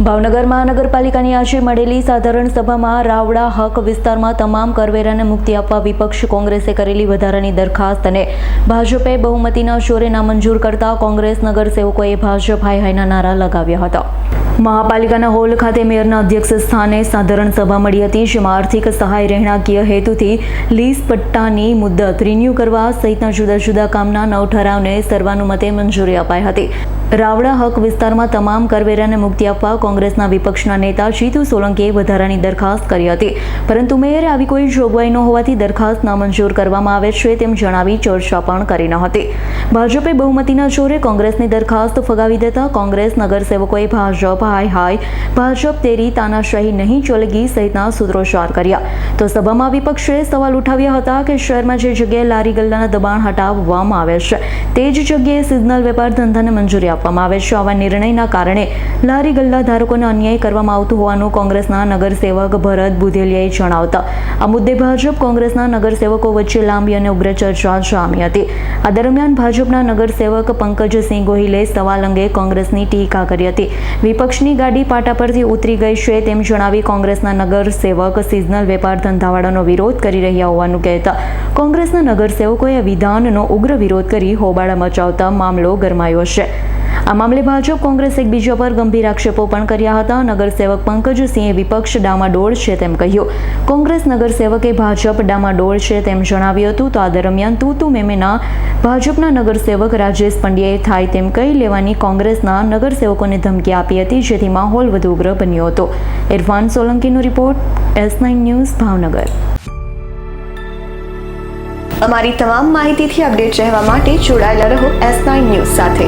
ભાવનગર મહાનગરપાલિકાની આજે મળેલી સાધારણ સભામાં રાવડા હક વિસ્તારમાં તમામ કરવેરાને મુક્તિ આપવા વિપક્ષ કોંગ્રેસે કરેલી વધારાની દરખાસ્ત અને ભાજપે બહુમતીના જોરે નામંજૂર કરતા કોંગ્રેસ નગરસેવકોએ ભાજપ હાય હાયના નારા લગાવ્યા હતા. મહાપાલિકાના હોલ ખાતે મેયરના અધ્યક્ષ સ્થાને સાધારણ સભા મળી હતી, જેમાં આર્થિક સહાય રહેણાંકીય હેતુથી લીઝ પટ્ટાની મુદ્દત રિન્યૂ કરવા સહિતના જુદા જુદા કામના નવ ઠરાવને સર્વાનુમતે મંજૂરી અપાઈ હતી. રાવડા હક વિસ્તારમાં તમામ કરવેરાને મુક્તિ આપવા કોંગ્રેસના વિપક્ષના નેતા જીતુ સોલંકીએ વધારાની દરખાસ્ત કરી હતી. પરંતુ મેયરે આવી કોઈ જોગવાઈ ન હોવાથી દરખાસ્ત નામંજૂર કરવામાં આવે છે તેમ જણાવી ચર્ચા પણ કરી ન હતી. ભાજપે બહુમતીના જોરે કોંગ્રેસની દરખાસ્ત ફગાવી દેતા કોંગ્રેસ નગરસેવકોએ ભાજપ હાય હાય. ભાજપ તેરી તાનાશાહી નહીં ચલગી સહિતના સૂત્રોચ્ચાર કર્યા. તો સભામાં વિપક્ષે સવાલ ઉઠાવ્યા હતા કે શહેરમાં જે જગ્યાએ લારી ગલ્લાના દબાણ હટાવવામાં આવે છે, તે જ જગ્યાએ સિઝનલ વેપાર ધંધાને મંજૂરી આપવામાં આવે છે. આવા નિર્ણયના કારણે લારી ગલ્લા ધારકોને અન્યાય કરવામાં આવતું હોવાનું કોંગ્રેસના નગરસેવક ભરત બુધેલિયાએ જણાવતા. આ મુદ્દે ભાજપ કોંગ્રેસના નગરસેવકો વચ્ચે લાંબી અને ઉગ્ર ચર્ચા જામી હતી. આ દરમિયાન ભાજપના નગરસેવક પંકજસિંહ ગોહિલે સવાલ અંગે કોંગ્રેસની ટીકા કરી હતી. વિપક્ષની ગાડી પાટા પરથી ઉતરી ગઈ છે તેમ જણાવી કોંગ્રેસના નગરસેવક સિઝનલ વેપાર ધંધાવાળાનો વિરોધ કરી રહ્યા હોવાનું કહેતા કોંગ્રેસના નગરસેવકોએ વિધાનનો ઉગ્ર વિરોધ કરી હોબાળા મચાવતા મામલો ગરમાયો છે. આ મામલે ભાજપ, કોંગ્રેસ એકબીજા પર ગંભીર આક્ષેપો પણ કર્યા હતા. નગરસેવક પંકજસિંહે વિપક્ષ ડામાડોળ છે તેમ કહ્યું. કોંગ્રેસ નગરસેવકે ભાજપ ડામાડોળ છે તેમ જણાવ્યું હતું. તો આ દરમિયાન તું તું મેમેના ભાજપના નગરસેવક રાજેશ પંડ્યાએ થાય તેમ કહી લેવાની કોંગ્રેસના નગરસેવકોને ધમકી આપી હતી, જેથી માહોલ વધુ ઉગ્ર બન્યો હતો. Irfan સોલંકીનો report, S nine news, Bhavnagar. અમારી તમામ માહિતીથી અપડેટ રહેવા માટે જોડાયેલા રહો એસ નાઇન ન્યૂઝ સાથે.